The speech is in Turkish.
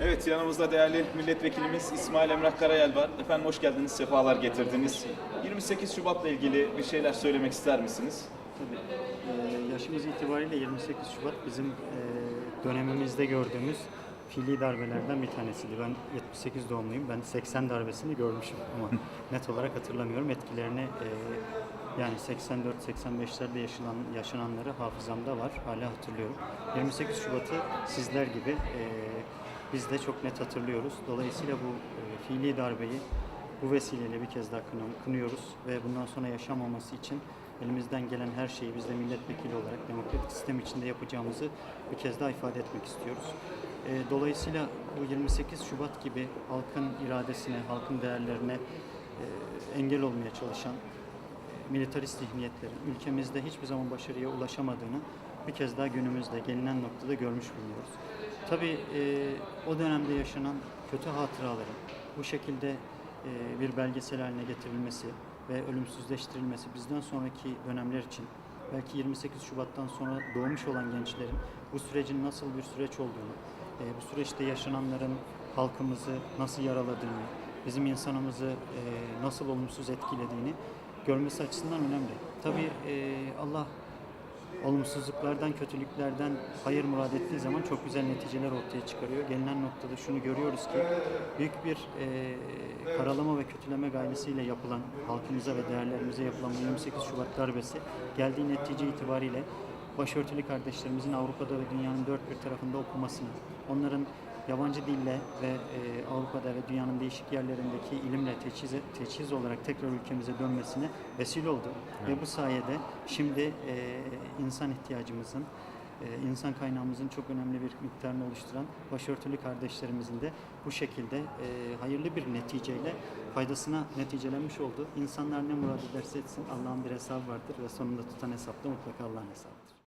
Evet yanımızda değerli milletvekilimiz İsmail Emrah Karayel var. Efendim hoş geldiniz, sefalar getirdiniz. 28 Şubat'la ilgili bir şeyler söylemek ister misiniz? Tabii. Ee, yaşımız itibariyle 28 Şubat bizim e, dönemimizde gördüğümüz fiili darbelerden bir tanesiydi. Ben 78 doğumluyum. Ben 80 darbesini görmüşüm ama net olarak hatırlamıyorum. Etkilerini e, yani 84-85'lerde yaşanan, yaşananları hafızamda var. Hala hatırlıyorum. 28 Şubat'ı sizler gibi e, biz de çok net hatırlıyoruz. Dolayısıyla bu e, fiili darbeyi bu vesileyle bir kez daha kınıyoruz ve bundan sonra yaşanmaması için elimizden gelen her şeyi biz de milletvekili olarak demokratik sistem içinde yapacağımızı bir kez daha ifade etmek istiyoruz. Ee, Dolayısıyla bu 28 Şubat gibi halkın iradesine, halkın değerlerine e, engel olmaya çalışan e, militarist zihniyetlerin ülkemizde hiçbir zaman başarıya ulaşamadığını bir kez daha günümüzde gelinen noktada görmüş bulunuyoruz. Tabii e, o dönemde yaşanan kötü hatıraların bu şekilde e, bir belgesel haline getirilmesi ve ölümsüzleştirilmesi bizden sonraki dönemler için belki 28 Şubat'tan sonra doğmuş olan gençlerin bu sürecin nasıl bir süreç olduğunu, e, bu süreçte yaşananların halkımızı nasıl yaraladığını, bizim insanımızı e, nasıl olumsuz etkilediğini görmesi açısından önemli. Tabii e, Allah olumsuzluklardan, kötülüklerden hayır murad ettiği zaman çok güzel neticeler ortaya çıkarıyor. Gelinen noktada şunu görüyoruz ki büyük bir e, karalama ve kötüleme gayesiyle yapılan, halkımıza ve değerlerimize yapılan bu 28 Şubat darbesi geldiği netice itibariyle başörtülü kardeşlerimizin Avrupa'da ve dünyanın dört bir tarafında okumasını, onların yabancı dille ve e, Avrupa'da ve dünyanın değişik yerlerindeki ilimle teçhiz, teçhiz olarak tekrar ülkemize dönmesine vesile oldu. Ve bu sayede şimdi e, insan ihtiyacımızın, e, insan kaynağımızın çok önemli bir miktarını oluşturan başörtülü kardeşlerimizin de bu şekilde e, hayırlı bir neticeyle faydasına neticelenmiş oldu. İnsanlar ne murad ederse etsin Allah'ın bir hesabı vardır ve sonunda tutan hesap da mutlaka Allah'ın hesabıdır.